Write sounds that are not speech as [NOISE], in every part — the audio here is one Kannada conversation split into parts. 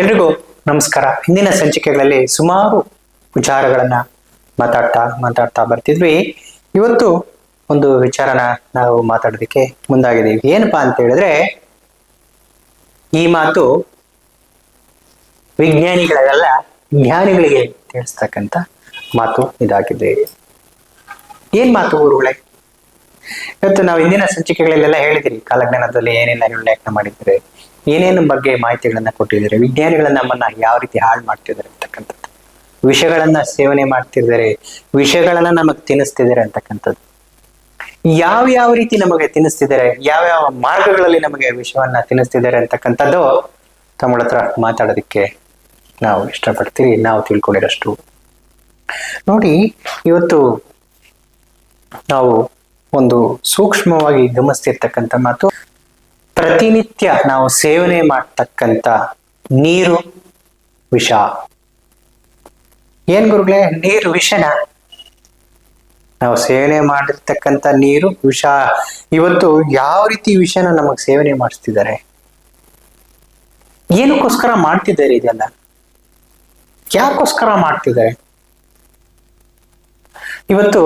ಎಲ್ರಿಗೂ ನಮಸ್ಕಾರ. ಹಿಂದಿನ ಸಂಚಿಕೆಗಳಲ್ಲಿ ಸುಮಾರು ವಿಚಾರಗಳನ್ನ ಮಾತಾಡ್ತಾ ಮಾತಾಡ್ತಾ ಬರ್ತಿದ್ವಿ. ಇವತ್ತು ಒಂದು ವಿಚಾರನ ನಾವು ಮಾತಾಡೋದಕ್ಕೆ ಮುಂದಾಗಿದ್ದೀವಿ. ಏನಪ್ಪಾ ಅಂತ ಹೇಳಿದ್ರೆ, ಈ ಮಾತು ವಿಜ್ಞಾನಿಗಳಲ್ಲ ಜ್ಞಾನಿಗಳಿಗೆ ತಿಳಿಸ್ತಕ್ಕಂತ ಮಾತು ಇದಾಗಿದೆ. ಏನ್ ಮಾತು ಗುರುಗಳೇ? ಇವತ್ತು ನಾವು ಇಂದಿನ ಸಂಚಿಕೆಗಳಲ್ಲೆಲ್ಲ ಹೇಳಿದಿರಿ, ಕಾಲಜ್ಞಾನದಲ್ಲಿ ಏನೆಲ್ಲ ಉಲ್ಲೇಖ ಮಾಡಿದ್ದಾರೆ ಏನೇನು ಬಗ್ಗೆ ಮಾಹಿತಿಗಳನ್ನ ಕೊಟ್ಟಿದ್ದಾರೆ? ವಿಜ್ಞಾನಿಗಳು ನಮ್ಮನ್ನ ಯಾವ ರೀತಿ ಹಾಳು ಮಾಡ್ತಿದ್ದಾರೆ ಅಂತಕ್ಕಂಥದ್ದು. ವಿಷಗಳನ್ನ ಸೇವನೆ ಮಾಡ್ತಿದ್ದಾರೆ. ವಿಷಗಳನ್ನ ನಮಗ್ ತಿನ್ನಿಸ್ತಿದ್ದಾರೆ ಅಂತಕ್ಕಂಥದ್ದು. ಯಾವ ಯಾವ ರೀತಿ ನಮಗೆ ತಿನ್ನಿಸ್ತಿದ್ದಾರೆ? ಯಾವ ಯಾವ ಮಾರ್ಗಗಳಲ್ಲಿ ನಮಗೆ ವಿಷವನ್ನ ತಿನ್ನಿಸ್ತಿದ್ದಾರೆ ಅಂತಕ್ಕಂಥದ್ದು ತಮ್ಮಳ ಹತ್ರ ಮಾತಾಡೋದಕ್ಕೆ ನಾವು ಇಷ್ಟಪಡ್ತೀವಿ. ನಾವು ತಿಳ್ಕೊಂಡಿರಷ್ಟು. ನೋಡಿ, ಇವತ್ತು ನಾವು ಒಂದು ಸೂಕ್ಷ್ಮವಾಗಿ ಗಮನಿಸ್ತಿರ್ತಕ್ಕಂಥ ಮಾತು ಪ್ರತಿನಿತ್ಯ ನಾವು ಸೇವನೆ ಮಾಡ್ತಕ್ಕಂತ ನೀರು ವಿಷ. ಏನ್ ಗುರುಗಳೇ, ನೀರು ವಿಷನ? ನಾವು ಸೇವನೆ ಮಾಡಿರ್ತಕ್ಕಂಥ ನೀರು ವಿಷ. ಇವತ್ತು ಯಾವ ರೀತಿ ವಿಷನ ನಮಗ್ ಸೇವನೆ ಮಾಡಿಸ್ತಿದ್ದಾರೆ? ಏನಕ್ಕೋಸ್ಕರ ಮಾಡ್ತಿದ್ದಾರೆ ಇದೆಲ್ಲ? ಯಾಕೋಸ್ಕರ ಮಾಡ್ತಿದ್ದಾರೆ? ಇವತ್ತು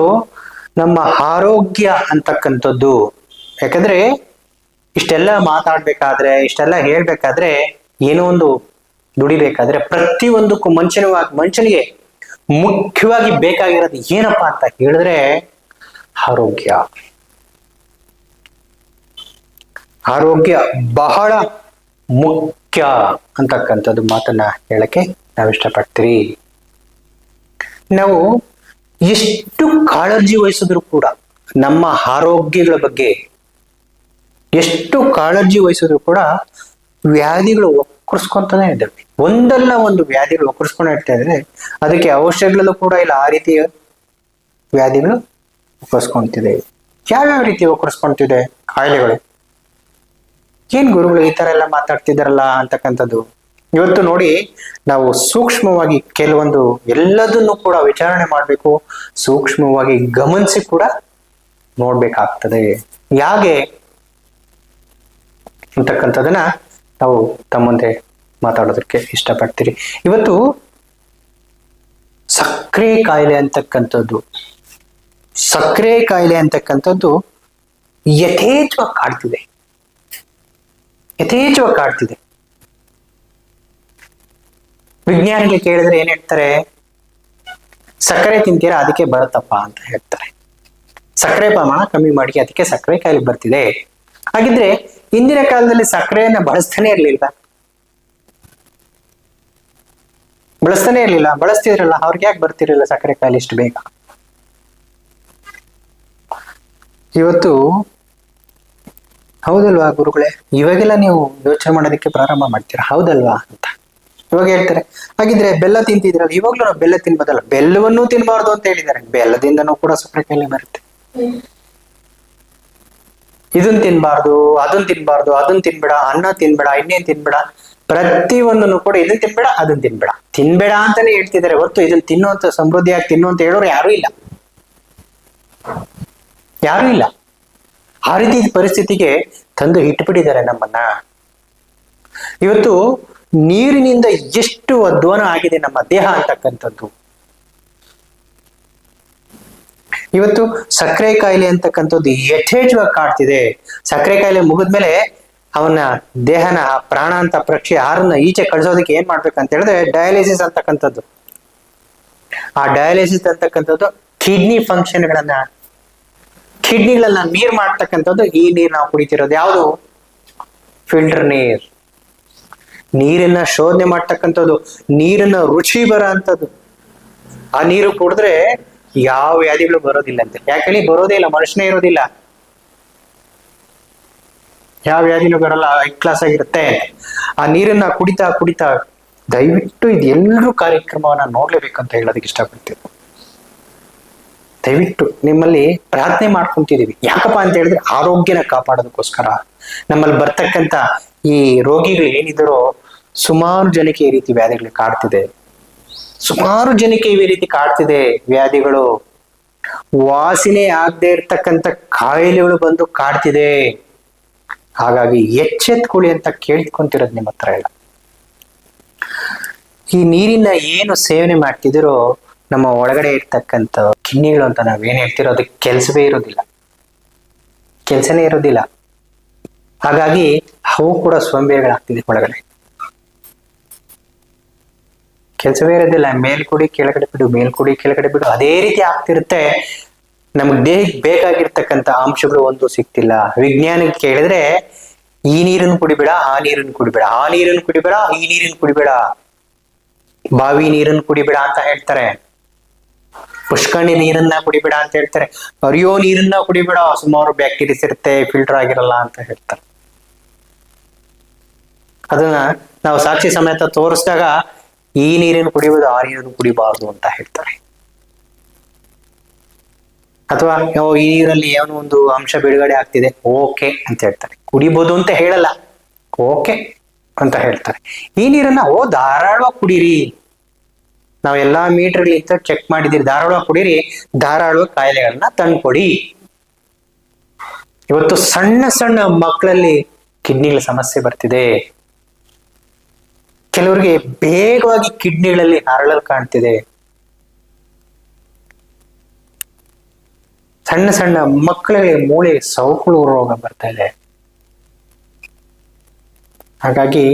ನಮ್ಮ ಆರೋಗ್ಯ ಅಂತಕ್ಕಂಥದ್ದು, ಯಾಕಂದ್ರೆ ಇಷ್ಟೆಲ್ಲ ಮಾತಾಡ್ಬೇಕಾದ್ರೆ, ಇಷ್ಟೆಲ್ಲ ಹೇಳ್ಬೇಕಾದ್ರೆ ಏನೋ ಒಂದು ದುಡಿಬೇಕಾದ್ರೆ ಪ್ರತಿಯೊಂದಕ್ಕೂ ಮನುಷ್ಯನ ಮನುಷ್ಯನಿಗೆ ಮುಖ್ಯವಾಗಿ ಬೇಕಾಗಿರೋದು ಏನಪ್ಪಾ ಅಂತ ಹೇಳಿದ್ರೆ ಆರೋಗ್ಯ. ಆರೋಗ್ಯ ಬಹಳ ಮುಖ್ಯ ಅಂತಕ್ಕಂಥದ್ದು ಮಾತನ್ನ ಹೇಳಕ್ಕೆ ನಾವು ಇಷ್ಟಪಡ್ತೀರಿ ನಾವು ಎಷ್ಟು ಕಾಳಜಿ ವಹಿಸಿದ್ರು ಕೂಡ ನಮ್ಮ ಆರೋಗ್ಯಗಳ ಬಗ್ಗೆ ಎಷ್ಟು ಕಾಳಜಿ ವಹಿಸಿದ್ರು ಕೂಡ ವ್ಯಾಧಿಗಳು ಒಕ್ಕರ್ಸ್ಕೊಂತಾನೆ ಇದ್ದಾವೆ ಒಂದಲ್ಲ ಒಂದು ವ್ಯಾಧಿಗಳು ಒಕ್ಕರ್ಸ್ಕೊಂಡು ಇರ್ತಾ ಇದ್ರೆ ಅದಕ್ಕೆ ಔಷಧಗಳಲ್ಲೂ ಕೂಡ ಇಲ್ಲ. ಆ ರೀತಿಯ ವ್ಯಾಧಿಗಳು ಒಕ್ಕರ್ಸ್ಕೊಂತಿದೆ. ಯಾವ್ಯಾವ ರೀತಿ ಒಕ್ಕರ್ಸ್ಕೊಂತಿದೆ? ಕಾಯಿಲೆಗಳು. ಏನ್ ಗುರುಗಳು ಈ ತರ ಎಲ್ಲ ಮಾತಾಡ್ತಿದಾರಲ್ಲ ಅಂತಕ್ಕಂಥದ್ದು. ಇವತ್ತು ನೋಡಿ ನಾವು ಸೂಕ್ಷ್ಮವಾಗಿ ಕೆಲವೊಂದು ಎಲ್ಲದನ್ನು ಕೂಡ ವಿಚಾರಣೆ ಮಾಡಬೇಕು. ಸೂಕ್ಷ್ಮವಾಗಿ ಗಮನಿಸಿ ಕೂಡ ನೋಡ್ಬೇಕಾಗ್ತದೆ. ಯಾಕೆ ಅಂತಕ್ಕಂಥದನ್ನ ನಾವು ತಮ್ಮ ಮುಂದೆ ಮಾತಾಡೋದಕ್ಕೆ ಇಷ್ಟಪಡ್ತೀರಿ. ಇವತ್ತು ಸಕ್ಕರೆ ಕಾಯಿಲೆ ಅಂತಕ್ಕಂಥದ್ದು ಸಕ್ಕರೆ ಕಾಯಿಲೆ ಅಂತಕ್ಕಂಥದ್ದು ಯಥೇಚ್ಛವಾಗಿ ಕಾಡ್ತಿದೆ. ಯಥೇಚ್ಛವಾಗಿ ಕಾಡ್ತಿದೆ. ವಿಜ್ಞಾನಿಗಳು ಕೇಳಿದ್ರೆ ಏನ್ ಹೇಳ್ತಾರೆ? ಸಕ್ಕರೆ ತಿಂತೀರಾ, ಅದಕ್ಕೆ ಬರುತ್ತಪ್ಪ ಅಂತ ಹೇಳ್ತಾರೆ. ಸಕ್ಕರೆ ಪ್ರಮಾಣ ಕಮ್ಮಿ ಮಾಡಿ, ಅದಕ್ಕೆ ಸಕ್ಕರೆ ಕಾಯಿಲೆ ಬರ್ತಿದೆ. ಹಾಗಿದ್ರೆ ಇಂದಿನ ಕಾಲದಲ್ಲಿ ಸಕ್ಕರೆಯನ್ನ ಬಳಸ್ತಾನೆ ಇರ್ಲಿಲ್ಲ. ಬಳಸ್ತಾನೆ ಇರ್ಲಿಲ್ಲ. ಬಳಸ್ತಿದ್ರಲ್ಲ, ಅವ್ರಿಗೆ ಯಾಕೆ ಬರ್ತಿರಲಿಲ್ಲ ಸಕ್ಕರೆ ಕಾಯಿಲೆ ಇಷ್ಟು ಬೇಗ? ಇವತ್ತು, ಹೌದಲ್ವಾ ಗುರುಗಳೇ? ಇವಾಗೆಲ್ಲ ನೀವು ಯೋಚನೆ ಮಾಡೋದಕ್ಕೆ ಪ್ರಾರಂಭ ಮಾಡ್ತೀರಾ? ಹೌದಲ್ವಾ ಅಂತ. ಇವಾಗ ಹೇಳ್ತಾರೆ, ಹಾಗಿದ್ರೆ ಬೆಲ್ಲ ತಿಂತಿದ್ರಲ್ಲ, ಇವಾಗ್ಲೂ ನಾವು ಬೆಲ್ಲ ತಿನ್ಬೋದಲ್ಲ? ಬೆಲ್ಲವನ್ನೂ ತಿನ್ಬಾರ್ದು ಅಂತ ಹೇಳಿದ್ದಾರೆ. ಬೆಲ್ಲದಿಂದನೂ ಕೂಡ ಸಕ್ಕರೆ ಕಾಯಿಲೆ ಬರುತ್ತೆ. ಇದನ್ ತಿನ್ಬಾರ್ದು, ಅದನ್ ತಿನ್ಬಾರ್ದು, ಅದನ್ ತಿನ್ಬೇಡ, ಅನ್ನ ತಿನ್ಬೇಡ ಇನ್ನೇನ್ ತಿನ್ಬೇಡ ಪ್ರತಿ ಒಂದನ್ನು ಕೂಡ ಇದನ್ ತಿನ್ಬೇಡ, ಅದನ್ ತಿನ್ಬೇಡ. ತಿನ್ಬೇಡ ಅಂತಾನೆ ಹೇಳ್ತಿದ್ದಾರೆ ಹೊತ್ತು ಇದನ್ನ ತಿನ್ನುವಂತ ಸಮೃದ್ಧಿಯಾಗಿ ತಿನ್ನು ಅಂತ ಹೇಳೋರು ಯಾರು ಇಲ್ಲ. ಯಾರು ಇಲ್ಲ. ಆ ರೀತಿ ಪರಿಸ್ಥಿತಿಗೆ ತಂದು ಇಟ್ಬಿಟ್ಟಿದ್ದಾರೆ ನಮ್ಮನ್ನ. ಇವತ್ತು ನೀರಿನಿಂದ ಎಷ್ಟು ಅಧ್ವಾನ ಆಗಿದೆ ನಮ್ಮ ದೇಹ ಅಂತಕ್ಕಂಥದ್ದು. ಇವತ್ತು ಸಕ್ಕರೆ ಕಾಯಿಲೆ ಅಂತಕ್ಕಂಥದ್ದು ಯಥೇಚ್ಛವಾಗಿ ಕಾಡ್ತಿದೆ ಸಕ್ಕರೆ ಕಾಯಿಲೆ ಮುಗಿದ್ಮೇಲೆ ಅವನ ದೇಹನ, ಪ್ರಾಣ ಅಂತ ಪ್ರಕ್ಷೆ ಆರನ್ನ ಈಚೆ ಕಳಿಸೋದಕ್ಕೆ ಏನ್ ಮಾಡ್ಬೇಕಂತ ಹೇಳಿದ್ರೆ ಡಯಾಲಿಸಿಸ್ ಅಂತಕ್ಕಂಥದ್ದು. ಆ ಡಯಾಲಿಸಿಸ್ ಅಂತಕ್ಕಂಥದ್ದು ಕಿಡ್ನಿ ಫಂಕ್ಷನ್ಗಳನ್ನ, ಕಿಡ್ನಿಗಳನ್ನ ನೀರ್ ಮಾಡ್ತಕ್ಕಂಥದ್ದು ಈ ನೀರ್ ನಾವು ಕುಡಿತಿರೋದು. ಯಾವುದು? ಫಿಲ್ಟರ್ ನೀರ್. ನೀರನ್ನ ಶೋಧನೆ ಮಾಡ್ತಕ್ಕಂಥದ್ದು, ನೀರನ್ನ ರುಚಿ ಬರ ಅಂತದ್ದು ಆ ನೀರು ಕುಡಿದ್ರೆ ಯಾವ ವ್ಯಾಧಿಗಳು ಬರೋದಿಲ್ಲ ಅಂತ ಯಾಕೇಳಿ ಬರೋದೇ ಇಲ್ಲ, ಮನುಷ್ಯನೇ ಇರೋದಿಲ್ಲ. ಯಾವ ವ್ಯಾಧಿನೂ ಬರಲ್ಲ ಐ ಕ್ಲಾಸ್ ಆಗಿರುತ್ತೆ? ಆ ನೀರನ್ನ ಕುಡಿತಾ ಕುಡಿತಾ ದಯವಿಟ್ಟು ಇದು ಎಲ್ಲರೂ ಕಾರ್ಯಕ್ರಮವನ್ನ ನೋಡ್ಲೇಬೇಕಂತ ಹೇಳೋದಕ್ಕೆ ಇಷ್ಟಪಡ್ತೀವಿ ದಯವಿಟ್ಟು ನಿಮ್ಮಲ್ಲಿ ಪ್ರಾರ್ಥನೆ ಮಾಡ್ಕೊಂತಿದೀವಿ ಯಾಕಪ್ಪ ಅಂತ ಹೇಳಿದ್ರೆ ಆರೋಗ್ಯನ ಕಾಪಾಡೋದಕ್ಕೋಸ್ಕರ. ನಮ್ಮಲ್ಲಿ ಬರ್ತಕ್ಕಂಥ ಈ ರೋಗಿಗಳು ಏನಿದ್ದಾರೋ ಸುಮಾರು ಜನಕ್ಕೆ ಈ ರೀತಿ ವ್ಯಾಧಿಗಳು ಕಾಡ್ತಿದೆ. ಸುಮಾರು ಜನಕ್ಕೆ ಈ ರೀತಿ ಕಾಡ್ತಿದೆ ವ್ಯಾಧಿಗಳು. ವಾಸನೆ ಆಗದೆ ಇರ್ತಕ್ಕಂಥ ಕಾಯಿಲೆಗಳು ಬಂದು ಕಾಡ್ತಿದೆ. ಹಾಗಾಗಿ ಎಚ್ಚೆತ್ಕೊಳ್ಳಿ ಅಂತ ಕೇಳ್ಕೊಂತಿರೋದು ನಿಮ್ಮ ಹತ್ರ ಎಲ್ಲ. ಈ ನೀರಿನ ಏನು ಸೇವನೆ ಮಾಡ್ತಿದ್ರು ನಮ್ಮ ಒಳಗಡೆ ಇರ್ತಕ್ಕಂಥ ಕಿಡ್ನಿಗಳು ಅಂತ ನಾವೇನ್ ಹೇಳ್ತಿರೋ ಅದಕ್ಕೆ ಕೆಲಸವೇ ಇರೋದಿಲ್ಲ. ಕೆಲಸನೇ ಇರೋದಿಲ್ಲ. ಹಾಗಾಗಿ ಅವು ಕೂಡ ಸೋಂಬೇರಿಗಳಾಗ್ತಿದೆ ಒಳಗಡೆ. ಕೆಲಸವೇ ಇರೋದಿಲ್ಲ. ಮೇಲ್ಕುಡಿ ಕೆಳಗಡೆ ಬಿಡು ಮೇಲ್ಕುಡಿ ಕೆಳಗಡೆ ಬಿಡು. ಅದೇ ರೀತಿ ಆಗ್ತಿರುತ್ತೆ. ನಮ್ಗೆ ದೇಹಕ್ಕೆ ಬೇಕಾಗಿರ್ತಕ್ಕಂಥ ಅಂಶಗಳು ಒಂದು ಸಿಗ್ತಿಲ್ಲ ವಿಜ್ಞಾನಕ್ಕೆ ಕೇಳಿದ್ರೆ ಈ ನೀರನ್ನು ಕುಡಿಬೇಡ, ಆ ನೀರನ್ನು ಕುಡಿಬೇಡ. ಆ ನೀರನ್ನು ಕುಡಿಬೇಡ, ಈ ನೀರನ್ನು ಕುಡಿಬೇಡ. ಬಾವಿ ನೀರನ್ನು ಕುಡಿಬೇಡ ಅಂತ ಹೇಳ್ತಾರೆ. ಪುಷ್ಕರಣಿ ನೀರನ್ನ ಕುಡಿಬೇಡ ಅಂತ ಹೇಳ್ತಾರೆ. ಹರಿಯೋ ನೀರನ್ನ ಕುಡಿಬೇಡ. ಸುಮಾರು ಬ್ಯಾಕ್ಟೀರಿಯಾಸ್ ಇರುತ್ತೆ, ಫಿಲ್ಟರ್ ಆಗಿರಲ್ಲ ಅಂತ ಹೇಳ್ತಾರೆ. ಅದನ್ನ ನಾವು ಸಾಕ್ಷಿ ಸಮೇತ ತೋರಿಸಿದಾಗ ಈ ನೀರನ್ನು ಕುಡಿಯುವುದು ಆ ನೀರನ್ನು ಕುಡಿಬಾರದು ಅಂತ ಹೇಳ್ತಾರೆ. ಅಥವಾ ಈ ನೀರಲ್ಲಿ ಏನೋ ಒಂದು ಅಂಶ ಬಿಡುಗಡೆ ಆಗ್ತಿದೆ, ಓಕೆ ಅಂತ ಹೇಳ್ತಾರೆ. ಕುಡಿಬೋದು ಅಂತ ಹೇಳಲ್ಲ, ಓಕೆ ಅಂತ ಹೇಳ್ತಾರೆ. ಈ ನೀರನ್ನ, ಓ, ಧಾರಾಳವಾಗಿ ಕುಡೀರಿ. ನಾವೆಲ್ಲಾ ಮೀಟರ್ಗಳಿಂದ ಚೆಕ್ ಮಾಡಿದಿರಿ ಧಾರಾಳವಾಗಿ ಕುಡೀರಿ, ಧಾರಾಳವಾಗಿ ಕಾಯಿಲೆಗಳನ್ನ ತಂದ್ಕೊಡಿ. ಇವತ್ತು ಸಣ್ಣ ಸಣ್ಣ ಮಕ್ಕಳಲ್ಲಿ ಕಿಡ್ನಿಗಳ ಸಮಸ್ಯೆ ಬರ್ತಿದೆ. ಕೆಲವರಿಗೆ ಬೇಗವಾಗಿ ಕಿಡ್ನಿಗಳಲ್ಲಿ ಹರಳಲು ಕಾಣ್ತಿದೆ. ಸಣ್ಣ ಸಣ್ಣ ಮಕ್ಕಳಿಗೆ ಮೂಳೆ ಸೌಕುಳು ರೋಗ ಬರ್ತಾ ಇದೆ. ಹಾಗಾಗಿ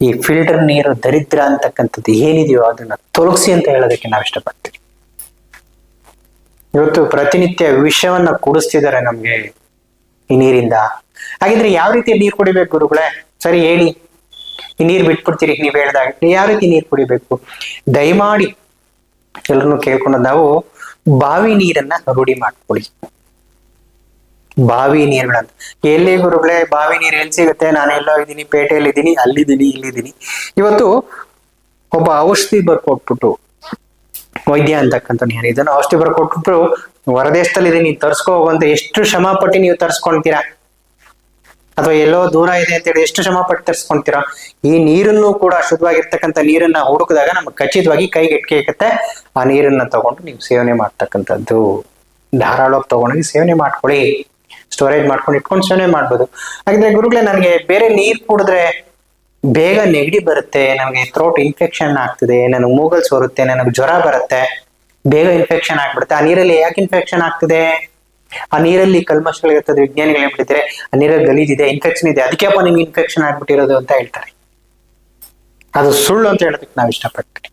ಈ ಫಿಲ್ಟರ್ ನೀರು ದರಿದ್ರ ಅಂತಕ್ಕಂಥದ್ದು ಏನಿದೆಯೋ ಅದನ್ನ ತೊಲಗಿಸಿ ಅಂತ ಹೇಳೋದಕ್ಕೆ ನಾವು ಇಷ್ಟಪಡ್ತೀವಿ. ಇವತ್ತು ಪ್ರತಿನಿತ್ಯ ವಿಷವನ್ನ ಕುಡಿಸ್ತಿದ್ದಾರೆ ನಮ್ಗೆ ಈ ನೀರಿಂದ. ಹಾಗಿದ್ರೆ ಯಾವ ರೀತಿ ನೀರು ಕುಡಿಬೇಕು ಗುರುಗಳೇ? ಸರಿ ಹೇಳಿ. ಈ ನೀರು ಬಿಟ್ಬಿಡ್ತೀರಿ, ನೀವು ಹೇಳ್ದಾಗ. ಯಾವ ರೀತಿ ನೀರು ಕುಡಿಬೇಕು? ದಯಮಾಡಿ ಎಲ್ಲರನ್ನು ಕೇಳ್ಕೊಂಡು ನಾವು ಬಾವಿ ನೀರನ್ನ ರೂಢಿ ಮಾಡ್ಕೊಳ್ಳಿ. ಬಾವಿ ನೀರುಗಳಂತ ಎಲ್ಲಿ ಗುರುಗಳೇ, ಬಾವಿ ನೀರು ಎಲ್ಲಿ ಸಿಗುತ್ತೆ? ನಾನು ಎಲ್ಲೋ ಇದ್ದೀನಿ, ಪೇಟೆಯಲ್ಲಿ ಇದ್ದೀನಿ, ಅಲ್ಲಿದ್ದೀನಿ, ಇಲ್ಲಿದ್ದೀನಿ. ಇವತ್ತು ಒಬ್ಬ ಔಷಧಿ ಬರ್ಕೊಟ್ಬಿಟ್ಟು, ವೈದ್ಯ ಅಂತಕ್ಕಂಥ ನೀರು ಇದನ್ನು ಔಷಧಿ ಬರ್ಕೊಟ್ಬಿಟ್ಟು ಹೊರದೇಶದಲ್ಲಿ ಇದೀನಿ, ತರ್ಸ್ಕೋ ಹೋಗುವಂತ ಎಷ್ಟು ಶ್ರಮ ಪಟ್ಟು ನೀವು ತರ್ಸ್ಕೊಂತೀರಾ ಅಥವಾ ಎಲ್ಲೋ ದೂರ ಇದೆ ಅಂತ ಹೇಳಿ ಎಷ್ಟು ಶ್ರಮ ಪಟ್ಟು ತರ್ಸ್ಕೊಂತೀರಾ ಈ ನೀರನ್ನು ಕೂಡ ಶುದ್ಧವಾಗಿರ್ತಕ್ಕಂಥ ನೀರನ್ನ ಹುಡುಕಿದಾಗ ನಮ್ಗೆ ಖಚಿತವಾಗಿ ಕೈಗೆ ಎಟ್ಕೆ ಆ ನೀರನ್ನ ತಗೊಂಡು ನೀವು ಸೇವನೆ ಮಾಡ್ತಕ್ಕಂಥದ್ದು ಧಾರಾಳವಾಗಿ ತಗೊಂಡೋಗಿ ಸೇವನೆ ಮಾಡ್ಕೊಳ್ಳಿ. ಸ್ಟೋರೇಜ್ ಮಾಡ್ಕೊಂಡು ಇಟ್ಕೊಂಡು ಸೇವನೆ ಮಾಡ್ಬೋದು. ಹಾಗಿದ್ರೆ ಗುರುಗಳೇ, ನನಗೆ ಬೇರೆ ನೀರು ಕುಡಿದ್ರೆ ಬೇಗ ನೆಗಡಿ ಬರುತ್ತೆ, ನನಗೆ ಥ್ರೋಟ್ ಇನ್ಫೆಕ್ಷನ್ ಆಗ್ತದೆ, ನನಗೆ ಮೂಗಲ್ ಸೋರುತ್ತೆ, ನನಗೆ ಜ್ವರ ಬರುತ್ತೆ, ಬೇಗ ಇನ್ಫೆಕ್ಷನ್ ಆಗ್ಬಿಡುತ್ತೆ. ಆ ನೀರಲ್ಲಿ ಯಾಕೆ ಇನ್ಫೆಕ್ಷನ್ ಆಗ್ತದೆ? ಆ ನೀರಲ್ಲಿ ಕಲ್ಮಶಗಳಿರ್ತದೆ ವಿಜ್ಞಾನಿಗಳು ಹೇಳ್ಬಿಟ್ಟಿದ್ದಾರೆ ಆ ನೀರಲ್ಲಿ ಗಲೀಜಿದೆ ಇನ್ಫೆಕ್ಷನ್ ಇದೆ. ಅದಕ್ಕೆಪ್ಪ ನಿಮ್ಗೆ ಇನ್ಫೆಕ್ಷನ್ ಆಗ್ಬಿಟ್ಟಿರೋದು ಅಂತ ಹೇಳ್ತಾರೆ. ಅದು ಸುಳ್ಳು ಅಂತ ಹೇಳೋದಕ್ಕೆ ನಾವು ಇಷ್ಟಪಡ್ತೀವಿ.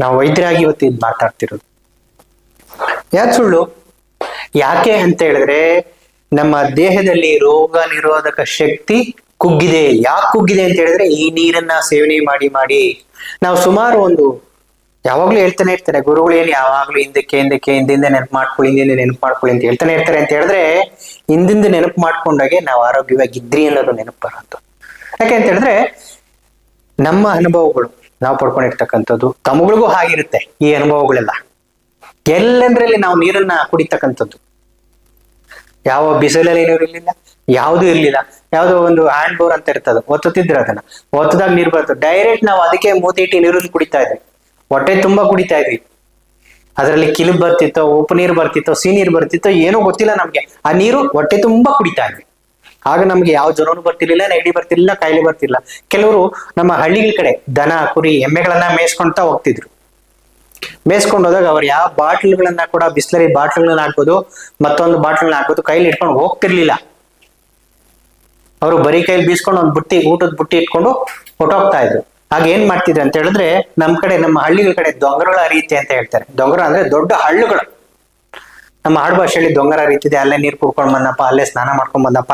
ನಾವು ವೈದ್ಯರಾಗಿ ಇವತ್ತು ಇದು ಮಾತಾಡ್ತಿರೋದು. ಯಾಕೆ ಸುಳ್ಳು? ಯಾಕೆ ಅಂತ ಹೇಳಿದ್ರೆ, ನಮ್ಮ ದೇಹದಲ್ಲಿ ರೋಗ ನಿರೋಧಕ ಶಕ್ತಿ ಕುಗ್ಗಿದೆ. ಯಾಕೆ ಕುಗ್ಗಿದೆ ಅಂತ ಹೇಳಿದ್ರೆ, ಈ ನೀರನ್ನ ಸೇವನೆ ಮಾಡಿ ಮಾಡಿ. ನಾವು ಸುಮಾರು ಒಂದು ಯಾವಾಗ್ಲೂ ಹೇಳ್ತಾನೆ ಇರ್ತಾರೆ, ಗುರುಗಳು ಏನು ಯಾವಾಗ್ಲೂ ಹಿಂದಕ್ಕೆ ಹಿಂದಕ್ಕೆ, ಹಿಂದಿಂದ ನೆನಪು ಮಾಡ್ಕೊಳ್ಳಿ, ಹಿಂದಿಂದ ನೆನಪು ಮಾಡ್ಕೊಳ್ಳಿ ಅಂತ ಹೇಳ್ತಾನೆ ಇರ್ತಾರೆ ಅಂತ ಹೇಳಿದ್ರೆ, ಹಿಂದಿಂದ ನೆನಪು ಮಾಡ್ಕೊಂಡಾಗೆ ನಾವು ಆರೋಗ್ಯವಾಗಿದ್ರಿ ಅನ್ನೋದು ನೆನಪು ಬರೋದು ಯಾಕೆ ಅಂತ ಹೇಳಿದ್ರೆ, ನಮ್ಮ ಅನುಭವಗಳು ನಾವು ಪಡ್ಕೊಂಡಿರ್ತಕ್ಕಂಥದ್ದು, ತಮಗಳಿಗೂ ಆಗಿರುತ್ತೆ ಈ ಅನುಭವಗಳೆಲ್ಲ. ಎಲ್ಲೆಂದ್ರಲ್ಲಿ ನಾವು ನೀರನ್ನ ಕುಡಿತಕ್ಕಂಥದ್ದು. ಯಾವ ಬಿಸಿಲಲ್ಲಿ ನೀರು ಇರ್ಲಿಲ್ಲ, ಯಾವುದು ಇರ್ಲಿಲ್ಲ. ಯಾವುದೋ ಒಂದು ಹ್ಯಾಂಡ್ ಬೋರ್ ಅಂತ ಇರ್ತದೆ, ಒತ್ತುತ್ತಿದ್ರೆ ಅದನ್ನ. ಒತ್ತದಾಗ ನೀರು ಬರ್ತದೆ ಡೈರೆಕ್ಟ್ ನಾವು ಅದಕ್ಕೆ ಮೂತಿ ಇಟ್ಟು ನೀರನ್ನು ಕುಡಿತಾ ಇದ್ವಿ. ಹೊಟ್ಟೆ ತುಂಬಾ ಕುಡಿತಾ ಇದ್ವಿ ಅದರಲ್ಲಿ ಕಿಲುಬ್ ಬರ್ತಿತ್ತೋ, ಉಪ್ಪು ನೀರು ಬರ್ತಿತ್ತೋ, ಸಿಹಿ ನೀರು ಬರ್ತಿತ್ತೋ, ಏನೂ ಗೊತ್ತಿಲ್ಲ ನಮ್ಗೆ. ಆ ನೀರು ಹೊಟ್ಟೆ ತುಂಬಾ ಕುಡಿತಾ ಇದ್ವಿ ಆಗ ನಮ್ಗೆ ಯಾವ ಜ್ವರನೂ ಬರ್ತಿರ್ಲಿಲ್ಲ, ನೆಗಡಿ ಬರ್ತಿರ್ಲಿಲ್ಲ, ಕಾಯಿಲೆ ಬರ್ತಿಲ್ಲ ಕೆಲವರು ನಮ್ಮ ಹಳ್ಳಿಗಳ ಕಡೆ ದನ, ಕುರಿ, ಎಮ್ಮೆಗಳನ್ನ ಮೇಯಿಸ್ಕೊಂತ ಹೋಗ್ತಿದ್ರು. ಮೇಯಿಸ್ಕೊಂಡು ಹೋದಾಗ ಅವ್ರು ಯಾವ ಬಾಟ್ಲ್ಗಳನ್ನ ಕೂಡ ಬಿಸ್ಲರಿ ಬಾಟ್ಲ್ಗಳನ್ನ ಹಾಕೋದು ಮತ್ತೊಂದು ಬಾಟ್ಲ್ನ ಹಾಕೋದು ಕೈಲಿ ಇಟ್ಕೊಂಡು ಹೋಗ್ತಿರ್ಲಿಲ್ಲ. ಅವರು ಬರೀ ಕೈಲಿ ಬೀಸ್ಕೊಂಡು ಒಂದು ಬುಟ್ಟಿ, ಊಟದ ಬುಟ್ಟಿ ಇಟ್ಕೊಂಡು ಹೊಟ್ಟೋಗ್ತಾ ಇದ್ರು. ಆಗ ಏನ್ ಮಾಡ್ತಿದ್ರು ಅಂತ ಹೇಳಿದ್ರೆ ನಮ್ ಕಡೆ, ನಮ್ಮ ಹಳ್ಳಿಗಳ ಕಡೆ ದೊಂಗರಗಳ ರೀತಿ ಅಂತ ಹೇಳ್ತಾರೆ. ದೊಂಗರ ಅಂದ್ರೆ ದೊಡ್ಡ ಹಳ್ಳುಗಳು. ನಮ್ಮ ಆಡು ಭಾಷೆಯಲ್ಲಿ ದೊಂಗರ ರೀತಿದೆ ಅಲ್ಲೇ ನೀರು ಕುಡ್ಕೊಂಡ್ ಬಂದಪ್ಪ ಅಲ್ಲೇ ಸ್ನಾನ ಮಾಡ್ಕೊಂಡ್ ಬಂದಪ್ಪ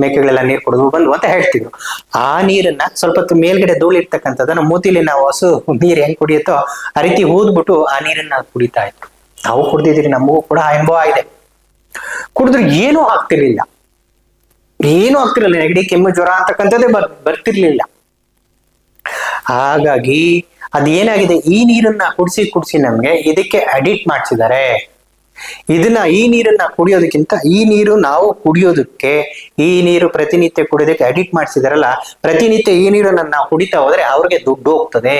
ಮೇಕೆಗಳೆಲ್ಲ ನೀರು ಕುಡಿದು ಬಂದು ಅಂತ ಹೇಳ್ತಿದ್ರು. ಆ ನೀರನ್ನ ಸ್ವಲ್ಪ ಮೇಲ್ಗಡೆ ಧೂಳು ಇರ್ತಕ್ಕಂಥದ್ದನ್ನ ಮೂತಿಲಿ ನಾವು ಹಸು ನೀರ್ ಹೆಂಗ್ ಕುಡಿಯುತ್ತೋ ಆ ರೀತಿ ಊದ್ಬಿಟ್ಟು ಆ ನೀರನ್ನ ಕುಡಿತಾ ಇದ್ರು. ನಾವು ಕುಡ್ದಿದ್ರಿ ನಮಗೂ ಕೂಡ ಆ ಅನುಭವ ಇದೆ. ಕುಡಿದ್ರೆ ಏನೂ ಆಗ್ತಿರ್ಲಿಲ್ಲ. ಏನೂ ಆಗ್ತಿರ್ಲಿಲ್ಲ. ನೆಗಡಿ ಕೆಮ್ಮು ಜ್ವರ ಅಂತಕ್ಕಂಥದ್ದೇ ಬರ್, ಬರ್ತಿರ್ಲಿಲ್ಲ. ಹಾಗಾಗಿ ಅದೇನಾಗಿದೆ? ಈ ನೀರನ್ನ ಕುಡಿಸಿ ಕುಡಿಸಿ ನಮ್ಗೆ ಇದಕ್ಕೆ ಅಡಿಕ್ಟ್ ಮಾಡಿಸಿದ್ದಾರೆ. ಇದನ್ನ ಈ ನೀರನ್ನ ಕುಡಿಯೋದಕ್ಕಿಂತ ಈ ನೀರು ನಾವು ಕುಡಿಯೋದಕ್ಕೆ, ಈ ನೀರು ಪ್ರತಿನಿತ್ಯ ಕುಡಿಯೋದಕ್ಕೆ ಅಡಿಕ್ಟ್ ಮಾಡಿಸಿದಾರಲ್ಲ, ಪ್ರತಿನಿತ್ಯ ಈ ನೀರನ್ನ ನಾವು ಕುಡಿತಾ ಹೋದ್ರೆ ಅವ್ರಿಗೆ ದುಡ್ಡು ಹೋಗ್ತದೆ.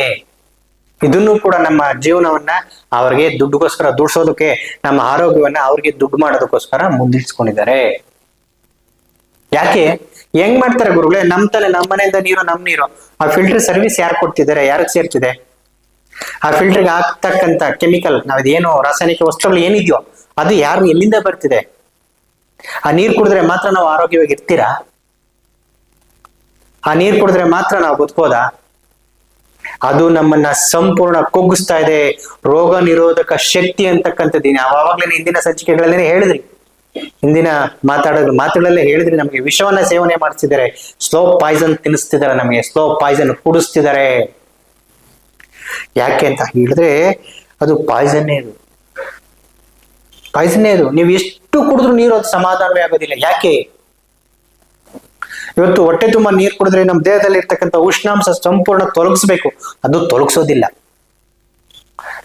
ಇದನ್ನು ಕೂಡ ನಮ್ಮ ಜೀವನವನ್ನ ಅವ್ರಿಗೆ ದುಡ್ಡುಗೋಸ್ಕರ ದುಡ್ಸೋದಕ್ಕೆ, ನಮ್ಮ ಆರೋಗ್ಯವನ್ನ ಅವ್ರಿಗೆ ದುಡ್ಡು ಮಾಡೋದಕ್ಕೋಸ್ಕರ ಮುಂದಿಡ್ಸ್ಕೊಂಡಿದ್ದಾರೆ ಯಾಕೆ? ಹೆಂಗ್ ಮಾಡ್ತಾರೆ ಗುರುಗಳೇ? ನಮ್ ತಲೆ ನಮ್ಮ ಮನೆಯಿಂದ ನೀರು, ನಮ್ ನೀರು. ಆ ಫಿಲ್ಟರ್ ಸರ್ವಿಸ್ ಯಾರು ಕೊಡ್ತಿದ್ದಾರೆ? ಯಾರಿಗೆ ಸೇರ್ತಿದೆ? ಆ ಫಿಲ್ಟರ್ಗೆ ಆಗ್ತಕ್ಕಂತ ಕೆಮಿಕಲ್ ನಾವಿದೇನು ರಾಸಾಯನಿಕ ವಸ್ತುಗಳು ಏನಿದೆಯೋ, ಅದು ಯಾರು ಎಲ್ಲಿಂದ ಬರ್ತಿದೆ? ಆ ನೀರ್ ಕುಡಿದ್ರೆ ಮಾತ್ರ ನಾವು ಆರೋಗ್ಯವಾಗಿ ಇರ್ತೀರಾ? ಆ ನೀರ್ ಕುಡಿದ್ರೆ ಮಾತ್ರ ನಾವು ಬದುಕೋದಾ? ಅದು ನಮ್ಮನ್ನ ಸಂಪೂರ್ಣ ಕುಗ್ಗಿಸ್ತಾ ಇದೆ. ರೋಗ ನಿರೋಧಕ ಶಕ್ತಿ ಅಂತಕ್ಕಂಥದ್ದು ನಾವು ಆವಾಗ್ಲೇ ಹಿಂದಿನ ಸಂಚಿಕೆಗಳಲ್ಲಿ ಹೇಳಿದ್ರಿ. ಹಿಂದಿನ ಮಾತಾಡೋದು ಮಾತುಗಳಲ್ಲೇ ಹೇಳಿದ್ರೆ ನಮಗೆ ವಿಷವನ್ನ ಸೇವನೆ ಮಾಡ್ತಿದ್ದಾರೆ ಸ್ಲೋ ಪಾಯ್ಸನ್ ತಿನ್ನಿಸ್ತಿದ್ದಾರೆ ನಮಗೆ. ಸ್ಲೋ ಪಾಯ್ಸನ್ ಕುಡಿಸ್ತಿದ್ದಾರೆ. ಯಾಕೆ ಅಂತ ಹೇಳಿದ್ರೆ ಅದು ಪಾಯ್ಸನ್ನೇ ಇದು ಪಾಯ್ಸನ್ನೇ ಅದು. ನೀವು ಎಷ್ಟು ಕುಡಿದ್ರು ನೀರು ಅದು ಸಮಾಧಾನವೇ ಆಗೋದಿಲ್ಲ. ಯಾಕೆ? ಇವತ್ತು ಹೊಟ್ಟೆ ತುಂಬಾ ನೀರು ಕುಡಿದ್ರೆ ನಮ್ಮ ದೇಹದಲ್ಲಿ ಇರ್ತಕ್ಕಂಥ ಉಷ್ಣಾಂಶ ಸಂಪೂರ್ಣ ತೊಲಗಿಸ್ಬೇಕು. ಅದು ತೊಲಗಿಸೋದಿಲ್ಲ.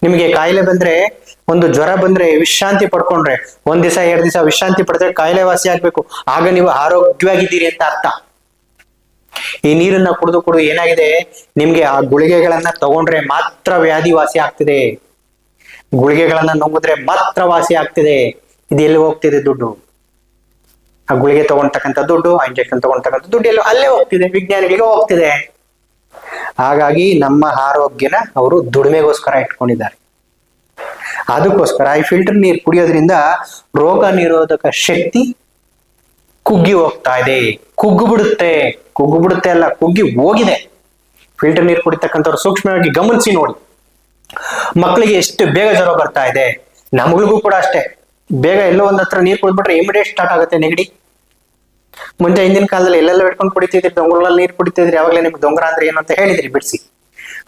ನಿಮಗೆ ಕಾಯಿಲೆ ಬಂದ್ರೆ ಒಂದು ಜ್ವರ ಬಂದ್ರೆ ವಿಶ್ರಾಂತಿ ಪಡ್ಕೊಂಡ್ರೆ, ಒಂದ್ ದಿವಸ, ಎರಡ್ ದಿವಸ ವಿಶ್ರಾಂತಿ ಪಡೆದ್ರೆ ಕಾಯಿಲೆ ವಾಸಿ ಆಗ್ಬೇಕು. ಆಗ ನೀವು ಆರೋಗ್ಯವಾಗಿದ್ದೀರಿ ಅಂತ ಅರ್ಥ. ಈ ನೀರನ್ನ ಕುಡಿದು ಕುಡಿದು ಏನಾಗಿದೆ? ನಿಮ್ಗೆ ಆ ಗುಳಿಗೆಗಳನ್ನ ತಗೊಂಡ್ರೆ ಮಾತ್ರ ವ್ಯಾಧಿ ವಾಸಿ ಆಗ್ತಿದೆ. ಗುಳಿಗೆಗಳನ್ನ ನುಂಗಿದ್ರೆ ಮಾತ್ರ ವಾಸಿ ಆಗ್ತಿದೆ. ಇದು ಎಲ್ಲಿ ಹೋಗ್ತಿದೆ ದುಡ್ಡು? ಆ ಗುಳಿಗೆ ತಗೊಂಡ್ತಕ್ಕಂಥ ದುಡ್ಡು, ಆ ಇಂಜೆಕ್ಷನ್ ತಗೊಂಡ್ತಕ್ಕಂಥ ದುಡ್ಡು ಎಲ್ಲ ಅಲ್ಲೇ ಹೋಗ್ತಿದೆ, ವಿಜ್ಞಾನಿಗಳಿಗೆ ಹೋಗ್ತಿದೆ. ಹಾಗಾಗಿ ನಮ್ಮ ಆರೋಗ್ಯನ ಅವರು ದುಡಿಮೆಗೋಸ್ಕರ ಇಟ್ಕೊಂಡಿದ್ದಾರೆ. ಅದಕ್ಕೋಸ್ಕರ ಈ ಫಿಲ್ಟರ್ ನೀರು ಕುಡಿಯೋದ್ರಿಂದ ರೋಗ ನಿರೋಧಕ ಶಕ್ತಿ ಕುಗ್ಗಿ ಹೋಗ್ತಾ ಇದೆ. ಕುಗ್ಗು ಬಿಡುತ್ತೆ. ಕುಗ್ಗು ಬಿಡುತ್ತೆ ಅಲ್ಲ, ಕುಗ್ಗಿ ಹೋಗಿದೆ. ಫಿಲ್ಟರ್ ನೀರು ಕುಡಿತಕ್ಕಂಥವ್ರು ಸೂಕ್ಷ್ಮವಾಗಿ ಗಮನಿಸಿ ನೋಡಿ. ಮಕ್ಕಳಿಗೆ ಎಷ್ಟು ಬೇಗ ಜ್ವರ ಬರ್ತಾ ಇದೆ. ನಮಗಳಿಗೂ ಕೂಡ ಅಷ್ಟೇ. ಬೇಗ ಎಲ್ಲೋ ಒಂದ್ ಹತ್ರ ನೀರು ಕುಡಿದ್ಬಿಟ್ರೆ ಇಮಿಡಿಯೇಟ್ ಸ್ಟಾರ್ಟ್ ಆಗುತ್ತೆ ನೆಗಡಿ. ಮುಂಚೆ ಹಿಂದಿನ ಕಾಲದಲ್ಲಿ ಎಲ್ಲೆಲ್ಲ ಬಿಟ್ಕೊಂಡು ಕುಡಿತಿದ್ರಿ ದೊಂಗಲಲ್ಲಿ ನೀರು ಕುಡಿತಿದ್ರಿ, ಅವಾಗಲೇ ನಿಮ್ಗೆ ದೊಂಗರ ಅಂದ್ರೆ ಏನು ಅಂತ ಹೇಳಿದ್ರಿ ಬಿಡಿಸಿ.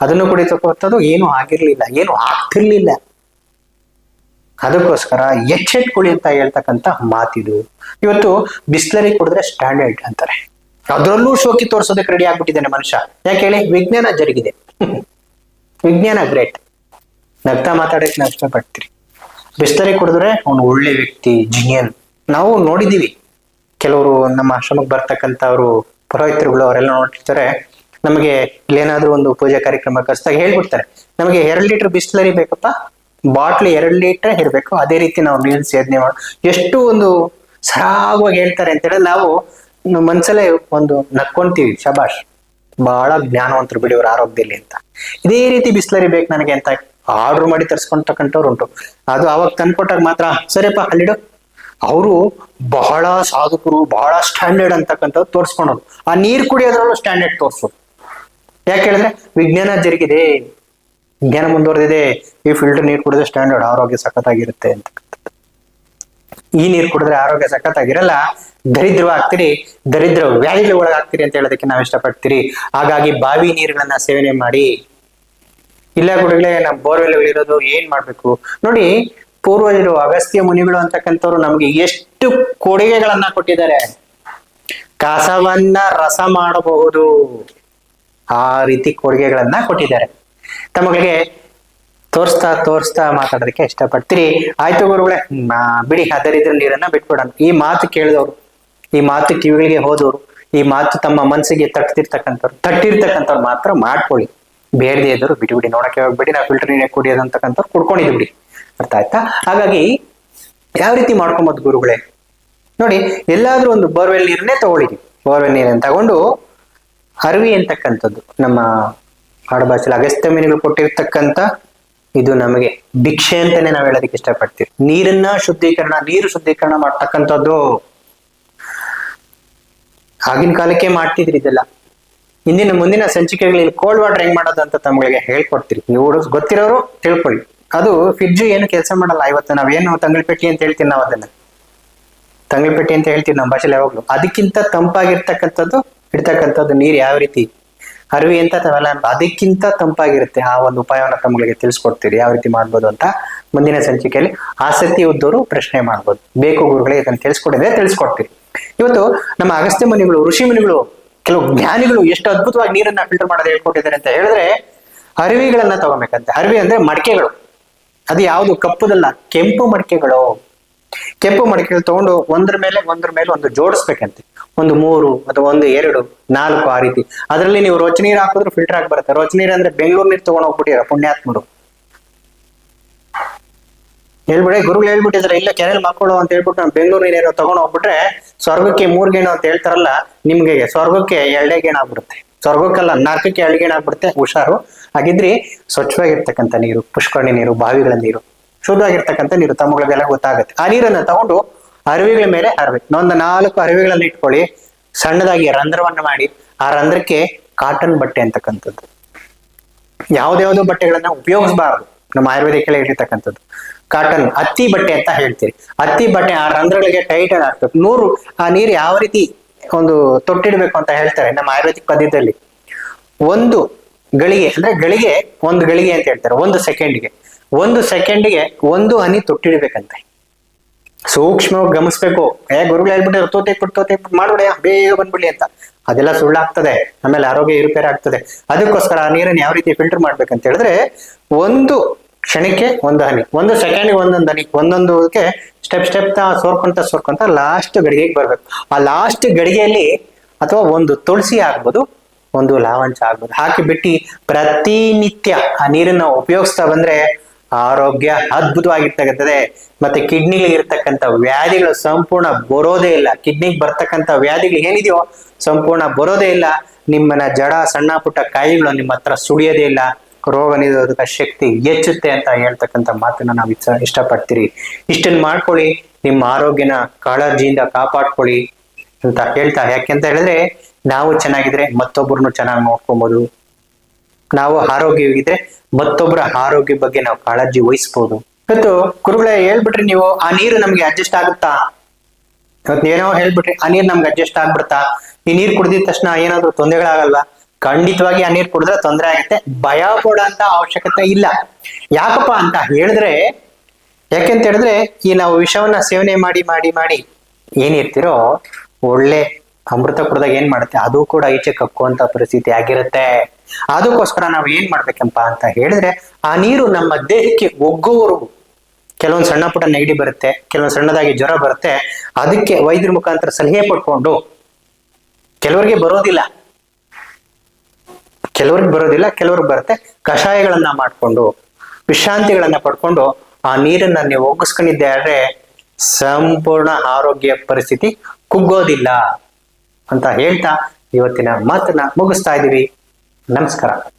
ಅದನ್ನು ಕುಡಿತಕ್ಕಂಥದ್ದು ಏನು ಆಗಿರ್ಲಿಲ್ಲ, ಏನು ಆಗ್ತಿರ್ಲಿಲ್ಲ. ಅದಕ್ಕೋಸ್ಕರ ಎಚ್ಚೆಟ್ಕೊಳ್ಳಿ ಅಂತ ಹೇಳ್ತಕ್ಕಂಥ ಮಾತಿದು. ಇವತ್ತು ಬಿಸ್ಲರಿ ಕುಡಿದ್ರೆ ಸ್ಟ್ಯಾಂಡರ್ಡ್ ಅಂತಾರೆ. ಅದರಲ್ಲೂ ಶೋಕಿ ತೋರಿಸೋದಕ್ಕೆ ರೆಡಿ ಆಗ್ಬಿಟ್ಟಿದ್ದಾನೆ ಮನುಷ್ಯ. ಯಾಕೆ ಹೇಳಿ? ವಿಜ್ಞಾನ ಜರುಗಿದೆ. [LAUGHS] ವಿಜ್ಞಾನ ಗ್ರೇಟ್ ನಗ್ತಾ ಮಾತಾಡಕ್ಕೆ ನಾವು ಇಷ್ಟಪಡ್ತೀರಿ. ಬಿಸ್ಲರಿ ಕುಡಿದ್ರೆ ಅವನು ಒಳ್ಳೆ ವ್ಯಕ್ತಿ, ಜಿನಿಯನ್. ನಾವು ನೋಡಿದೀವಿ ಕೆಲವರು ನಮ್ಮ ಆಶ್ರಮಕ್ಕೆ ಬರ್ತಕ್ಕಂಥವ್ರು ಪುರೋಹಿತರುಗಳು, ಅವರೆಲ್ಲ ನೋಡ್ತಿರ್ತಾರೆ. ನಮಗೆ ಇಲ್ಲೇನಾದ್ರೂ ಒಂದು ಪೂಜಾ ಕಾರ್ಯಕ್ರಮ ಕಸ್ತಾಗ ಹೇಳ್ಬಿಡ್ತಾರೆ. ನಮಗೆ ಎರಡು ಲೀಟರ್ ಬಿಸ್ಲರಿ ಬೇಕಪ್ಪ? ಬಾಟ್ಲಿ ಎರಡು ಲೀಟರ್ ಇರಬೇಕು. ಅದೇ ರೀತಿ ನಾವು ನೀರು ಸೇವನೆ ಮಾಡ, ಎಷ್ಟು ಒಂದು ಸರಾಗವಾಗಿ ಹೇಳ್ತಾರೆ ಅಂತ ಹೇಳಿ ನಾವು ಮನ್ಸಲ್ಲೇ ಒಂದು ನಕ್ಕೊಂತೀವಿ. ಶಬಾಷ್ ಬಹಳ ಜ್ಞಾನವಂತರು ಬಿಡಿ ಅವ್ರ ಆರೋಗ್ಯದಲ್ಲಿ ಅಂತ. ಇದೇ ರೀತಿ ಬಿಸ್ಲರಿ ಬೇಕು ನನಗೆ ಅಂತ ಆರ್ಡರ್ ಮಾಡಿ ತರಿಸ್ಕೊಂತಕ್ಕಂಥವ್ರು ಉಂಟು. ಅದು ಅವಾಗ ತಂದ್ಕೊಟ್ಟಾಗ ಮಾತ್ರ, ಸರಿಯಪ್ಪ, ಅಲ್ಲಿಡು. ಅವರು ಬಹಳ ಸಾಧಕರು, ಬಹಳ ಸ್ಟ್ಯಾಂಡರ್ಡ್ ಅಂತಕ್ಕಂಥದ್ದು ತೋರಿಸ್ಕೊಳೋದು ಆ ನೀರು ಕುಡಿಯೋದ್ರಲ್ಲೂ ಸ್ಟ್ಯಾಂಡರ್ಡ್ ತೋರಿಸೋದು ಯಾಕೆ ಹೇಳಿದ್ರೆ, ವಿಜ್ಞಾನ ಜರುಗಿದೆ. ವಿಜ್ಞಾನ ಮುಂದುವರೆದಿದೆ. ಈ ಫಿಲ್ಟರ್ ನೀರು ಕುಡಿದ್ರೆ ಸ್ಟ್ಯಾಂಡರ್ಡ್ ಆರೋಗ್ಯ ಸಖತ್ತಾಗಿರುತ್ತೆ ಅಂತ ಈ ನೀರು ಕುಡಿದ್ರೆ ಆರೋಗ್ಯ ಸಖತ್ತಾಗಿರಲ್ಲ, ದರಿದ್ರ ಆಗ್ತೀರಿ, ದರಿದ್ರ ವ್ಯಾಧಿಗೆ ಒಳಗಾಗ್ತೀರಿ ಅಂತ ಹೇಳೋದಕ್ಕೆ ನಾವು ಇಷ್ಟಪಡ್ತೀರಿ. ಹಾಗಾಗಿ ಬಾವಿ ನೀರುಗಳನ್ನ ಸೇವನೆ ಮಾಡಿ. ಇಲ್ಲ ಗುಡಿಗಳೇ ನಮ್ಮ ಬೋರ್ವೆಲ್ ಇರೋದು ಏನ್ ಮಾಡ್ಬೇಕು? ನೋಡಿ ಪೂರ್ವಜರು, ಅಗಸ್ತ್ಯ ಮುನಿಗಳು ಅಂತಕ್ಕಂಥವ್ರು ನಮ್ಗೆ ಎಷ್ಟು ಕೊಡುಗೆಗಳನ್ನ ಕೊಟ್ಟಿದ್ದಾರೆ. ಕಸವನ್ನ ರಸ ಮಾಡಬಹುದು. ಆ ರೀತಿ ಕೊಡುಗೆಗಳನ್ನ ಕೊಟ್ಟಿದ್ದಾರೆ. ತಮಗಳಿಗೆ ತೋರಿಸ್ತಾ ತೋರಿಸ್ತಾ ಮಾತಾಡೋದಕ್ಕೆ ಇಷ್ಟಪಡ್ತೀರಿ ಆಯ್ತು ಗುರುಗಳೇ ಬಿಡಿ ಅದರಿದ್ರ ನೀರನ್ನ ಬಿಟ್ಬಿಡೋಣ. ಈ ಮಾತು ಕೇಳಿದವರು, ಈ ಮಾತು ಕಿವಿಗಳಿಗೆ ಹೋದವರು, ಈ ಮಾತು ತಮ್ಮ ಮನಸ್ಸಿಗೆ ತಟ್ಟಿರ್ತಕ್ಕಂಥವ್ರು ತಟ್ಟಿರ್ತಕ್ಕಂಥವ್ರು ಮಾತ್ರ ಮಾಡ್ಕೊಳ್ಳಿ. ಬೇರೆದೇ ಇದ್ರು ಬಿಡಿ ಬಿಡಿ ನೋಡಕ್ಕೆ ಹೋಗ್ಬೇಡಿ ನಾವು ಫಿಲ್ಟರ್ ನೀರೇ ಕುಡಿಯೋದಂತಕ್ಕಂಥವ್ರು ಕುಡ್ಕೊಂಡಿದ್ವಿ ಬಿಡಿ. ಅರ್ಥ ಆಯ್ತಾ? ಹಾಗಾಗಿ ಯಾವ ರೀತಿ ಮಾಡ್ಕೊಬೋದು ಗುರುಗಳೇ? ನೋಡಿ, ಎಲ್ಲಾದ್ರೂ ಒಂದು ಬೋರ್ವೆಲ್ ನೀರನ್ನೇ ತಗೊಳ್ಳಿ ಬೋರ್ವೆಲ್ ನೀರನ್ನು ತಗೊಂಡು ಅರವಿ ಅಂತಕ್ಕಂಥದ್ದು, ನಮ್ಮ ಆಡಭಾಷೆಯಲ್ಲಿ ಅಗಸ್ತ್ಯ ಮೀನುಗಳು ಕೊಟ್ಟಿರ್ತಕ್ಕಂಥ ಇದು ನಮಗೆ ಭಿಕ್ಷೆ ಅಂತಾನೆ ನಾವು ಹೇಳೋದಕ್ಕೆ ಇಷ್ಟಪಡ್ತೀವಿ. ನೀರನ್ನ ಶುದ್ಧೀಕರಣ, ನೀರು ಶುದ್ಧೀಕರಣ ಮಾಡ್ತಕ್ಕಂಥದ್ದು. ಆಗಿನ ಕಾಲಕ್ಕೆ ಮಾಡ್ತಿದ್ರಿ ಇದೆಲ್ಲ. ಇಂದಿನ ಮುಂದಿನ ಸಂಚಿಕೆಗಳಲ್ಲಿ ಕೋಲ್ಡ್ ವಾಟರ್ ಹೆಂಗ್ ಮಾಡೋದು ಅಂತ ತಮಗೆ ಹೇಳ್ಕೊಡ್ತೀರಿ. ನೀವು ಗೊತ್ತಿರೋರು ತಿಳ್ಕೊಳ್ಳಿ. ಅದು ಫ್ರಿಡ್ಜ್ ಏನು ಕೆಲಸ ಮಾಡಲ್ಲ. ಇವತ್ತು ನಾವೇನು ತಂಗಳ್ಪೆಟ್ಟಿ ಅಂತ ಹೇಳ್ತೀವಿ ನಾವು ಅದನ್ನ. ತಂಗಳ್ಪೆಟ್ಟಿ ಅಂತ ಹೇಳ್ತೀವಿ ನಮ್ಮ ಭಾಷೆಲಿ ಯಾವಾಗ್ಲೂ. ಅದಕ್ಕಿಂತ ತಂಪಾಗಿರ್ತಕ್ಕಂಥದ್ದು ಇಡ್ತಕ್ಕಂಥದ್ದು ನೀರು ಯಾವ ರೀತಿ? ಅರಿವಿ ಅಂತ. ತಾವೆಲ್ಲ ಅದಕ್ಕಿಂತ ತಂಪಾಗಿರುತ್ತೆ ಆ ಒಂದು ಉಪಾಯವನ್ನು ತಮ್ಮಗಳಿಗೆ ತಿಳಿಸ್ಕೊಡ್ತೀರಿ. ಯಾವ ರೀತಿ ಮಾಡ್ಬೋದು ಅಂತ ಮುಂದಿನ ಸಂಚಿಕೆಯಲ್ಲಿ ಆಸಕ್ತಿ ಇದ್ದವರು ಪ್ರಶ್ನೆ ಮಾಡ್ಬೋದು. ಬೇಕು ಗುರುಗಳಿಗೆ ಇದನ್ನು ತಿಳಿಸ್ಕೊಡಿದ್ರೆ ತಿಳಿಸ್ಕೊಡ್ತೀರಿ. ಇವತ್ತು ನಮ್ಮ ಅಗಸ್ತ್ಯ ಮುನಿಗಳು, ಋಷಿ ಮುನಿಗಳು, ಕೆಲವು ಜ್ಞಾನಿಗಳು ಎಷ್ಟು ಅದ್ಭುತವಾಗಿ ನೀರನ್ನ ಫಿಲ್ಟರ್ ಮಾಡೋದು ಹೇಳ್ಕೊಟ್ಟಿದ್ದಾರೆ ಅಂತ ಹೇಳಿದ್ರೆ ಅರಿವಿಗಳನ್ನ ತಗೋಬೇಕಂತೆ ಅರಿವಿ ಅಂದ್ರೆ ಮಡಿಕೆಗಳು. ಅದು ಯಾವುದು? ಕಪ್ಪುದಲ್ಲ. ಕೆಂಪು ಮಡಿಕೆಗಳು. ಕೆಂಪು ಮಡಿಕೆಗಳು ತಗೊಂಡು ಒಂದ್ರ ಮೇಲೆ ಒಂದ್ರ ಮೇಲೆ ಒಂದು ಜೋಡಿಸ್ಬೇಕಂತೆ. ಒಂದು ಮೂರು ಅಥವಾ ಒಂದು ಎರಡು, ನಾಲ್ಕು ಆ ರೀತಿ. ಅದರಲ್ಲಿ ನೀವು ರೋಚ ನೀರು ಹಾಕಿದ್ರೆ ಫಿಲ್ಟರ್ ಆಗಿ ಬರುತ್ತೆ. ರೋಚ ನೀರು ಅಂದ್ರೆ ಬೆಂಗಳೂರು ನೀರು ತಗೊಂಡು ಹೋಗ್ಬಿಟ್ಟಿರ ಪುಣ್ಯಾತ್ಮರು. ಹೇಳ್ಬಿಡಿ, ಗುರುಗಳು ಹೇಳ್ಬಿಟ್ಟಿದ್ರೆ, ಇಲ್ಲ ಕೆರೆಯಲ್ಲಿ ಮಕ್ಕಳು ಅಂತ ಹೇಳ್ಬಿಟ್ಟು ನಾವು ಬೆಂಗಳೂರು ನೀರು ತಗೊಂಡು ಹೋಗ್ಬಿಟ್ರೆ ಸ್ವರ್ಗಕ್ಕೆ ಮೂರ್ ಗೇಣು ಅಂತ ಹೇಳ್ತಾರಲ್ಲ, ನಿಮ್ಗೆ ಸ್ವರ್ಗಕ್ಕೆ ಎರಡೇ ಗೇಣ ಆಗ್ಬಿಡುತ್ತೆ ಸ್ವರ್ಗಕ್ಕಲ್ಲ ನಾಲ್ಕಕ್ಕೆ ಎರಡು ಗೇಣ ಆಗ್ಬಿಡುತ್ತೆ ಹುಷಾರು. ಹಾಗಿದ್ರಿ ಸ್ವಚ್ಛವಾಗಿರ್ತಕ್ಕಂಥ ನೀರು, ಪುಷ್ಕರಣಿ ನೀರು, ಬಾವಿಗಳ ನೀರು, ಶುದ್ಧವಾಗಿರ್ತಕ್ಕಂಥ ನೀರು ತಮ್ಮಗಳಿಗೆಲ್ಲ ಗೊತ್ತಾಗುತ್ತೆ. ಆ ನೀರನ್ನ ತಗೊಂಡು ಅರಿವಿಗಳ ಮೇಲೆ ಹರಬೇಕು. ಒಂದು ನಾಲ್ಕು ಅರಿವಿಗಳನ್ನ ಇಟ್ಕೊಳ್ಳಿ, ಸಣ್ಣದಾಗಿ ರಂಧ್ರವನ್ನ ಮಾಡಿ, ಆ ರಂಧ್ರಕ್ಕೆ ಕಾಟನ್ ಬಟ್ಟೆ ಅಂತಕ್ಕಂಥದ್ದು. ಯಾವ್ದ್ಯಾವ್ದೋ ಬಟ್ಟೆಗಳನ್ನ ಉಪಯೋಗಿಸಬಾರದು. ನಮ್ಮ ಆಯುರ್ವೇದಿಕಲ್ಲಿ ಹೇಳಿರ್ತಕ್ಕಂಥದ್ದು. ಕಾಟನ್ ಹತ್ತಿ ಬಟ್ಟೆ ಅಂತ ಹೇಳ್ತೀರಿ. ಹತ್ತಿ ಬಟ್ಟೆ ಆ ರಂಧ್ರಗಳಿಗೆ ಟೈಟ್ ಹಾಕ್ಬೇಕು. ನೂರು, ಆ ನೀರು ಯಾವ ರೀತಿ ಒಂದು ತೊಟ್ಟಿಡ್ಬೇಕು ಅಂತ ಹೇಳ್ತಾರೆ ನಮ್ಮ ಆಯುರ್ವೇದಿಕ್ ಪದ್ಯದಲ್ಲಿ ಒಂದು ಗಳಿಗೆ, ಅಂದ್ರೆ ಗಳಿಗೆ ಒಂದು ಗಳಿಗೆ ಅಂತ ಹೇಳ್ತಾರೆ, ಒಂದು ಸೆಕೆಂಡ್ಗೆ ಒಂದು ಸೆಕೆಂಡ್ಗೆ ಒಂದು ಹನಿ ತೊಟ್ಟಿಡ್ಬೇಕಂತೆ. ಸೂಕ್ಷ್ಮವಾಗಿ ಗಮನಿಸ್ಬೇಕು. ಏ, ಗುರುಗಳು ಹೇಳ್ಬಿಟ್ಟು ತೋತೆ ತೋತೆ ಮಾಡ್ಬಿಡಿ ಬೇಗ ಬಂದ್ಬಿಡಿ ಅಂತ. ಅದೆಲ್ಲ ಸುಳ್ಳಾಗ್ತದೆ. ಆಮೇಲೆ ಆರೋಗ್ಯ ಏರುಪೇರು ಆಗ್ತದೆ ಅದಕ್ಕೋಸ್ಕರ ಆ ನೀರನ್ನು ಯಾವ ರೀತಿ ಫಿಲ್ಟರ್ ಮಾಡ್ಬೇಕಂತ ಹೇಳಿದ್ರೆ, ಒಂದು ಕ್ಷಣಕ್ಕೆ ಒಂದು ಹನಿ, ಒಂದು ಸೆಕೆಂಡ್ಗೆ ಒಂದೊಂದು ಹನಿ, ಒಂದೊಂದಕ್ಕೆ ಸ್ಟೆಪ್ ಸ್ಟೆಪ್ ಸೋರ್ಕೊಂತ ಸೋರ್ಕೊಂತ ಲಾಸ್ಟ್ ಗಡಿಗೆಗೆ ಬರ್ಬೇಕು. ಆ ಲಾಸ್ಟ್ ಗಡಿಗೆಯಲ್ಲಿ ಅಥವಾ ಒಂದು ತುಳಸಿ ಆಗ್ಬೋದು ಒಂದು ಲಾವಂಚ ಆಗ್ಬೋದು. ಹಾಕಿ ಬಿಟ್ಟು ಪ್ರತಿನಿತ್ಯ ಆ ನೀರನ್ನ ಉಪಯೋಗಿಸ್ತಾ ಬಂದ್ರೆ ಆರೋಗ್ಯ ಅದ್ಭುತವಾಗಿರ್ತಕ್ಕಂಥದ್ದೇ. ಮತ್ತೆ ಕಿಡ್ನಿಲಿ ಇರ್ತಕ್ಕಂಥ ವ್ಯಾಧಿಗಳು ಸಂಪೂರ್ಣ ಬರೋದೇ ಇಲ್ಲ. ಕಿಡ್ನಿಗೆ ಬರ್ತಕ್ಕಂಥ ವ್ಯಾಧಿಗಳು ಏನಿದೆಯೋ ಸಂಪೂರ್ಣ ಬರೋದೇ ಇಲ್ಲ. ನಿಮ್ಮನ್ನ ಜಡ, ಸಣ್ಣ, ಪುಟ್ಟ ಕಾಯಿಗಳು ನಿಮ್ಮ ಹತ್ರ ಸುಳಿಯೋದೇ ಇಲ್ಲ. ರೋಗ ನಿರೋಧಕ ಶಕ್ತಿ ಹೆಚ್ಚುತ್ತೆ ಅಂತ ಹೇಳ್ತಕ್ಕಂಥ ಮಾತನ್ನ ನಾವು ಇಷ್ಟ, ಇಷ್ಟಪಡ್ತೀರಿ. ಇಷ್ಟನ್ನು ಮಾಡ್ಕೊಳ್ಳಿ, ನಿಮ್ಮ ಆರೋಗ್ಯನ ಕಾಳಜಿಯಿಂದ ಕಾಪಾಡ್ಕೊಳ್ಳಿ. ಅಂತ ಹೇಳ್ತಾ, ಯಾಕೆಂತ ಹೇಳಿದ್ರೆ ನಾವು ಚೆನ್ನಾಗಿದ್ರೆ ಮತ್ತೊಬ್ಬರನ್ನು ಚೆನ್ನಾಗಿ ನೋಡ್ಕೊಬೋದು. ನಾವು ಆರೋಗ್ಯವಾಗಿದ್ರೆ ಮತ್ತೊಬ್ಬರ ಆರೋಗ್ಯ ಬಗ್ಗೆ ನಾವು ಕಾಳಜಿ ವಹಿಸ್ಬೋದು. ಇವತ್ತು ಗುರುಗಳೇ ಹೇಳ್ಬಿಟ್ರಿ ನೀವು, ಆ ನೀರು ನಮ್ಗೆ ಅಡ್ಜಸ್ಟ್ ಆಗುತ್ತಾ? ಇವತ್ತು ಏನೋ ಹೇಳ್ಬಿಟ್ರಿ, ಆ ನೀರು ನಮ್ಗೆ ಅಡ್ಜಸ್ಟ್ ಆಗ್ಬಿಡ್ತಾ? ಈ ನೀರು ಕುಡ್ದಿದ ತಕ್ಷಣ ಏನಾದ್ರು ತೊಂದರೆಗಳಾಗಲ್ವಾ? ಖಂಡಿತವಾಗಿ ಆ ನೀರು ಕುಡಿದ್ರೆ ತೊಂದರೆ ಆಗುತ್ತೆ. ಭಯ ಪಡೋಂತ ಅವಶ್ಯಕತೆ ಇಲ್ಲ. ಯಾಕಪ್ಪ ಅಂತ ಹೇಳಿದ್ರೆ, ಯಾಕೆಂತ ಹೇಳಿದ್ರೆ ಈ ನಾವು ವಿಷವನ್ನ ಸೇವನೆ ಮಾಡಿ ಮಾಡಿ ಮಾಡಿ ಏನಿರ್ತಿರೋ ಒಳ್ಳೆ ಅಮೃತ ಕುಡ್ದಾಗ ಏನ್ ಮಾಡುತ್ತೆ? ಅದು ಕೂಡ ಈಚೆ ಕಕ್ಕುವಂತ ಪರಿಸ್ಥಿತಿ ಆಗಿರುತ್ತೆ. ಅದಕ್ಕೋಸ್ಕರ ನಾವು ಏನ್ ಮಾಡ್ಬೇಕಂಪ ಅಂತ ಹೇಳಿದ್ರೆ, ಆ ನೀರು ನಮ್ಮ ದೇಹಕ್ಕೆ ಒಗ್ಗುವರು ಕೆಲವೊಂದು ಸಣ್ಣ ಪುಟ್ಟ ನೆಗಡಿ ಬರುತ್ತೆ, ಕೆಲವೊಂದು ಸಣ್ಣದಾಗಿ ಜ್ವರ ಬರುತ್ತೆ, ಅದಕ್ಕೆ ವೈದ್ಯರ ಮುಖಾಂತರ ಸಲಹೆ ಪಡ್ಕೊಂಡು ಕೆಲವರಿಗೆ ಬರೋದಿಲ್ಲ. ಕೆಲವ್ರಿಗೆ ಬರೋದಿಲ್ಲ, ಕೆಲವ್ರಿಗೆ ಬರುತ್ತೆ. ಕಷಾಯಗಳನ್ನ ಮಾಡ್ಕೊಂಡು, ವಿಶ್ರಾಂತಿಗಳನ್ನ ಪಡ್ಕೊಂಡು ಆ ನೀರನ್ನ ನೀವು ಒಗ್ಗಿಸ್ಕೊಂಡಿದ್ದೆ ಆದ್ರೆ ಸಂಪೂರ್ಣ ಆರೋಗ್ಯ ಪರಿಸ್ಥಿತಿ ಕುಗ್ಗೋದಿಲ್ಲ ಅಂತ ಹೇಳ್ತಾ ಇವತ್ತಿನ ಮಾತನ್ನ ಮುಗಿಸ್ತಾ ಇದೀವಿ ನಮಸ್ಕಾರ.